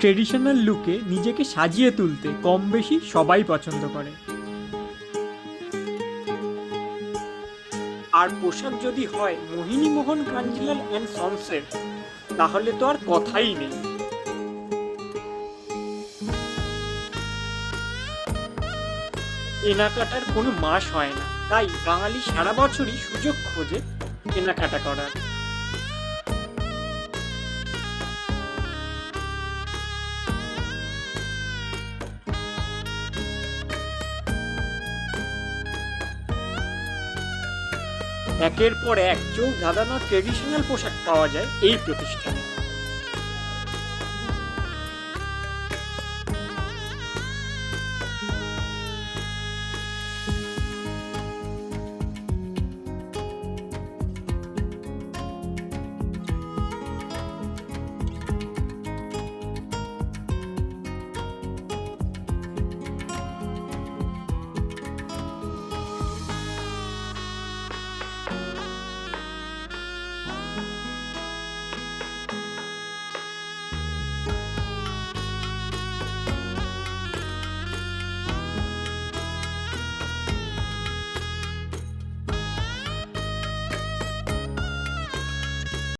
Traditional লুকে নিজেকে সাজিয়ে তুলতে কম বেশি সবাই পছন্দ করে। আর পোশাক যদি হয় মোহিনী মোহন কাঞ্জিলাল অ্যান্ড সন্সের তাহলে তো আর কথাই নেই। কেনাকাটার কোনো মাস হয় না, তাই বাঙালি সারা বছরই সুযোগ খোঁজে কেনাকাটা করার। একের পর এক চোখ ধাঁধানো ট্রেডিশনাল পোশাক পাওয়া যায় এই প্রতিষ্ঠানে।